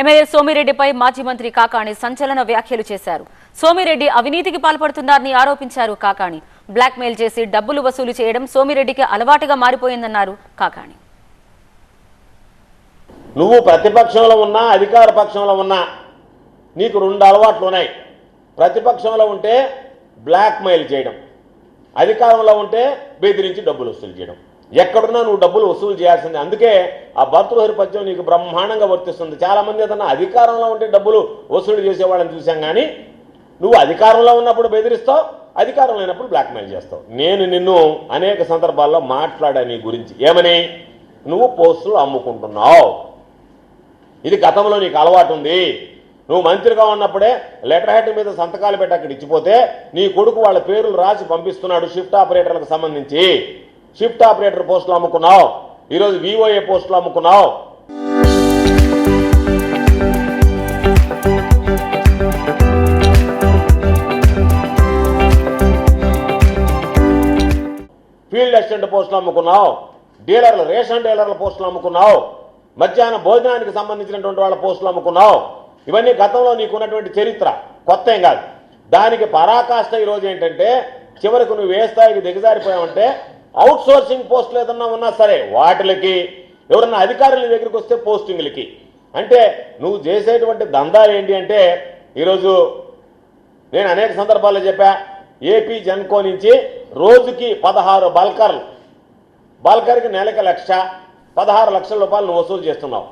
MLA సోమిరెడ్డిపై మాజీ మంత్రి కాకాణి సంచలన వ్యాఖ్యలు చేశారు. సోమిరెడ్డి అవినీతికి పాల్పడుతున్నారని ఆరోపించారు కాకాణి. బ్లాక్మెయిల్ చేసి డబ్బులు వసూలు చేయడం సోమిరెడ్డికి అలవాటుగా మారిపోయిందన్నారు కాకాణి. నువ్వు ప్రతిపక్షంలో ఉన్నా అధికార పక్షంలో ఉన్నా నీకు రెండు అలవాట్లు ఉన్నాయి. ప్రతిపక్షంలో ఉంటే బ్లాక్మెయిల్ చేయడం అధికారంలో ఉంటే బెదిరించి డబ్బులు వసూలు చేయడం. ఎక్కడున్నా నువ్వు డబ్బులు వసూలు చేయాల్సిందే. అందుకే ఆ భర్తృహరి పద్యం నీకు బ్రహ్మాండంగా వర్తిస్తుంది. చాలా మంది ఏదన్నా అధికారంలో ఉంటే డబ్బులు వసూలు చేసేవాళ్ళని చూసాం కానీ నువ్వు అధికారంలో ఉన్నప్పుడు బెదిరిస్తావు అధికారం లేనప్పుడు బ్లాక్మెయిల్ చేస్తావు. నేను నిన్ను అనేక సందర్భాల్లో మాట్లాడా నీ గురించి. ఏమని? నువ్వు పోస్టులు అమ్ముకుంటున్నావు. ఇది గతంలో నీకు అలవాటు ఉంది. నువ్వు మంత్రిగా ఉన్నప్పుడే లెటర్ హెడ్ మీద సంతకాలు పెట్టి అక్కడ ఇచ్చిపోతే నీ కొడుకు వాళ్ళ పేర్లు రాసి పంపిస్తున్నాడు షిఫ్ట్ ఆపరేటర్లకు సంబంధించి. షిఫ్ట్ ఆపరేటర్ పోస్టులు అమ్ముకున్నావు. ఈరోజు వివోఏ పోస్టులు అమ్ముకున్నావు. ఫీల్డ్ అసిస్టెంట్ పోస్టులు అమ్ముకున్నావు. డీలర్లు రేషన్ డీలర్ల పోస్టులు అమ్ముకున్నావు. మధ్యాహ్న భోజనానికి సంబంధించినటువంటి వాళ్ళ పోస్టులు అమ్ముకున్నావు. ఇవన్నీ గతంలో నీకున్నటువంటి చరిత్ర. కొత్త ఏం కాదు. దానికి పరాకాష్ట ఈరోజు ఏంటంటే చివరికి నువ్వు ఏ స్థాయికి దిగజారిపోయావంటే అవుట్ సోర్సింగ్ పోస్టులు ఏదన్నా ఉన్నా సరే వాటిలకి ఎవరన్నా అధికారుల దగ్గరికి వస్తే పోస్టింగ్లకి. అంటే నువ్వు చేసేటువంటి దందాలు ఏంటి అంటే ఈరోజు నేను అనేక సందర్భాల్లో చెప్పా ఏపీ జన్కో నుంచి రోజుకి పదహారు బల్కర్లు. బల్కర్కి నెలకి లక్ష పదహారు లక్షల రూపాయలు నువ్వు వసూలు చేస్తున్నావు.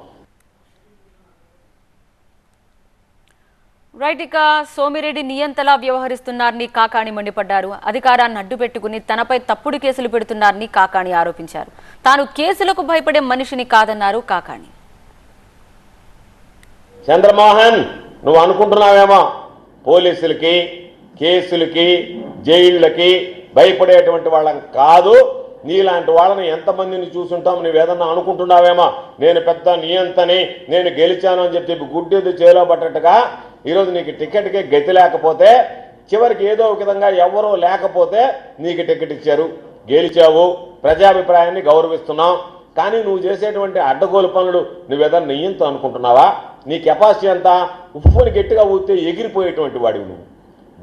రైట్ ఇక సోమిరెడ్డి నియంతలా వ్యవహరిస్తున్నారని కాకాణి మండిపడ్డారు. అధికారాన్ని అడ్డు పెట్టుకుని తనపై తప్పుడు కేసులు పెడుతున్నారని కాకాణి ఆరోపించారు. తాను కేసులకు భయపడే మనిషిని కాదన్నారు కాకాణి. చంద్రమోహన్ నువ్వు అనుకుంటున్నావేమో? పోలీసులకి కేసులకి జైళ్ళకి భయపడేటువంటి వాళ్ళం కాదు. నీలాంటి వాళ్ళని ఎంతమందిని చూసుంటాం? నువ్వేదన్నా అనుకుంటున్నావేమో? నేను పెద్ద నియంతని నేను గెలిచాను అని చెప్పి గుడ్డేది చేలో పట్టట్టుగా ఈరోజు నీకు టికెట్కి గతి లేకపోతే చివరికి ఏదో ఒక విధంగా ఎవరో లేకపోతే నీకు టికెట్ ఇచ్చారు. గెలిచావు. ప్రజాభిప్రాయాన్ని గౌరవిస్తున్నాం. కానీ నువ్వు చేసేటువంటి అడ్డగోలు పనులు నువ్వేదన్నా నెయ్యంతో అనుకుంటున్నావా? నీ కెపాసిటీ అంతా ఉప్పుని గట్టిగా ఊతే ఎగిరిపోయేటువంటి వాడివి నువ్వు.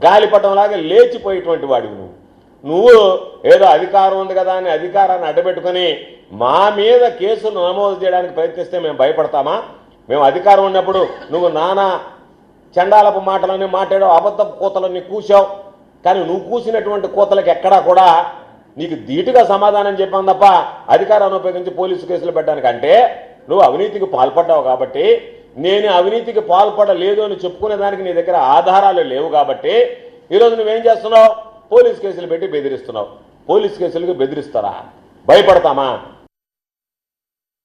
గాలిపటంలాగా లేచిపోయేటువంటి వాడివి నువ్వు. నువ్వు ఏదో అధికారం ఉంది కదా అని అధికారాన్ని అడ్డబెట్టుకుని మా మీద కేసులు నమోదు చేయడానికి ప్రయత్నిస్తే మేము భయపడతామా? మేము అధికారం ఉన్నప్పుడు నువ్వు నానా చండాలపు మాటలని మాట్లాడావు అబద్ధపు కూతలన్నీ కూసావు కానీ నువ్వు కూసినటువంటి కూతలకు ఎక్కడా కూడా నీకు ధీటుగా సమాధానం చెప్పాను తప్ప అధికారాన్ని ఉపయోగించి పోలీసు కేసులు పెట్టడానికంటే నువ్వు అవినీతికి పాల్పడ్డావు కాబట్టి నేను అవినీతికి పాల్పడలేదు అని చెప్పుకునే దానికి నీ దగ్గర ఆధారాలు లేవు కాబట్టి ఈరోజు నువ్వేం చేస్తున్నావు? పోలీస్ కేసులు పెట్టి బెదిరిస్తున్నావు. పోలీస్ కేసులకు బెదిరిస్తారా? భయపడతామా?